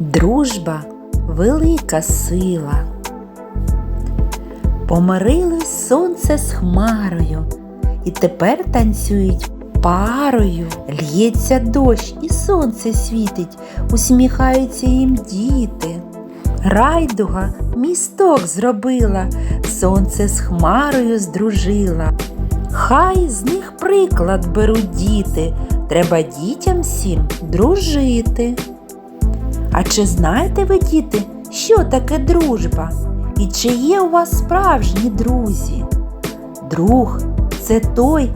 Дружба велика сила. Помирилось сонце з хмарою, і тепер танцюють парою. Л'ється дощ, і сонце світить, усміхаються їм діти. Райдуга місток зробила, сонце з хмарою здружила. Хай з них приклад беруть діти, треба дітям всім дружити. А чи знаєте ви, діти, що таке дружба? І чи є у вас справжні друзі? Друг це той,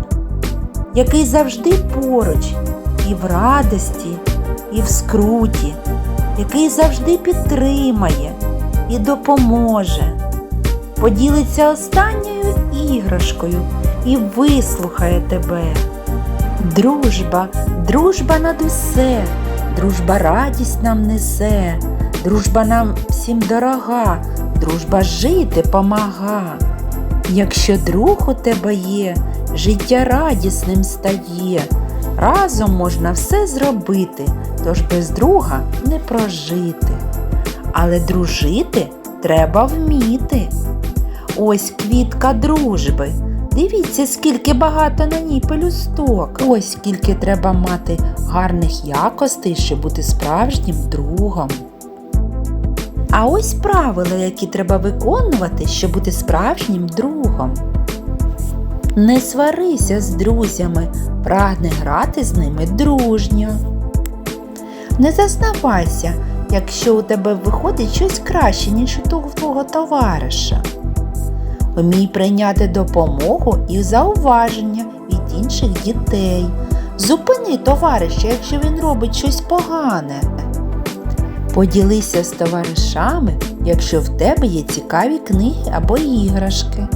який завжди поруч, і в радості, і в скруті, який завжди підтримає і допоможе, поділиться останньою іграшкою і вислухає тебе. Дружба, дружба над усе, дружба радість нам несе, дружба нам всім дорога, дружба жити помага. Якщо друг у тебе є, життя радісним стає, разом можна все зробити, тож без друга не прожити. Але дружити треба вміти. Ось квітка дружби. Дивіться, скільки багато на ній пелюсток. Ось скільки треба мати гарних якостей, щоб бути справжнім другом. А ось правила, які треба виконувати, щоб бути справжнім другом. Не сварися з друзями, прагни грати з ними дружньо. Не зазнавайся, якщо у тебе виходить щось краще, ніж у того товариша. Вмій прийняти допомогу і зауваження від інших дітей. Зупини товариша, якщо він робить щось погане. Поділися з товаришами, якщо в тебе є цікаві книги або іграшки.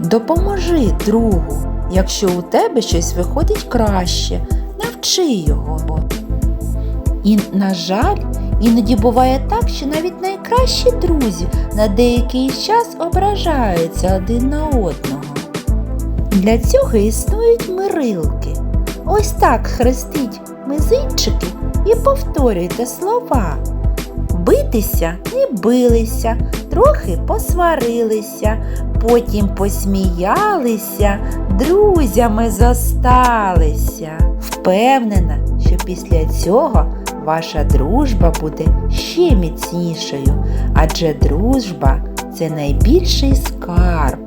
Допоможи другу, якщо у тебе щось виходить краще, навчи його. І, на жаль, іноді буває так, що навіть найкращі друзі на деякий час ображаються один на одного. Для цього існують мирилки. Ось так хрестіть мизинчики і повторюйте слова. Битися не билися, трохи посварилися, потім посміялися, друзями зосталися. Впевнена, що після цього ваша дружба буде ще міцнішою, адже дружба це найбільший скарб.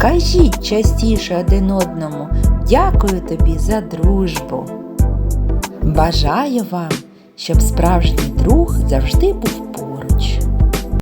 Кажіть частіше один одному, дякую тобі за дружбу. Бажаю вам, щоб справжній друг завжди був поруч.